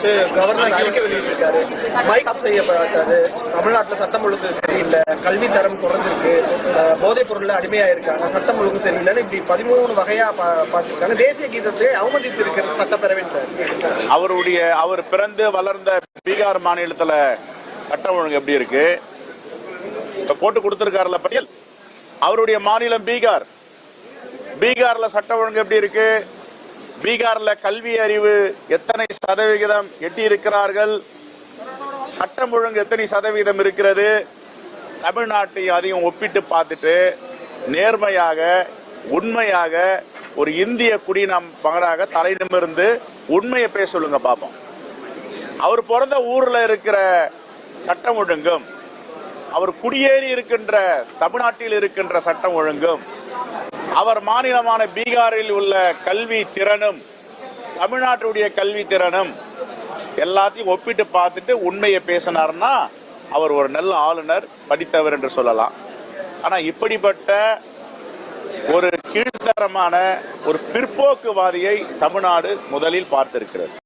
High court governor அறிக்கை வெளியிட்டிருக்காரு mic of தமிழ்நாட்டுல சட்டம் ஒழுங்கு சரியில்லை. கல்வி தரம் குறைஞ்சிருக்கு. போதைப் பொருள்ல அடிமையா இருக்காங்க சட்டம் ஒழுங்கு சரியில்லைன்னு இப்படி பதிமூணு வகையா பா- பார்த்திருக்காங்க. தேசிய கீதத்தை அவமதித்து இருக்கிறது சட்டப்பேரவைன்றார் அவருடைய அவர் பிறந்து வளர்ந்த பீகார் மாநிலத்துல சட்டம் ஒழுங்கு எப்படி இருக்கு? போட்டு கொடுத்திருக்காருல பட்டியல். அவருடைய மாநிலம் பீகார். பீகார்ல சட்டம் ஒழுங்கு எப்படி இருக்கு? பீகார்ல கல்வி அறிவு எத்தனை சதவிகிதம் எட்டியிருக்கிறார்கள்? சட்டம் ஒழுங்கு எத்தனை சதவீதம் இருக்கிறது? தமிழ்நாட்டை அதையும் ஒப்பிட்டு பார்த்துட்டு நேர்மையாக உண்மையாக ஒரு இந்திய குடிநம் மகனாக தலை நிமிர்ந்து உண்மையை பேச சொல்லுங்க பார்ப்போம் அவர் பிறந்த ஊர்ல இருக்கிற சட்டம் ஒழுங்கும் அவர் குடியேறி இருக்கின்ற தமிழ்நாட்டில் இருக்கின்ற சட்டம் ஒழுங்கும் அவர் மாநிலமான பீகாரில் உள்ள கல்வி திறனும் தமிழ்நாட்டுடைய கல்வி திறனும் எல்லாத்தையும் ஒப்பிட்டு பார்த்துட்டு உண்மையை பேசினார்னா அவர் ஒரு நல்ல ஆளுநர் படித்தவர் என்று சொல்லலாம். ஆனால் இப்படிப்பட்ட ஒரு கீழ்த்தரமான ஒரு பிற்போக்குவாதியை தமிழ்நாடு முதலில் பார்த்திருக்கிறது.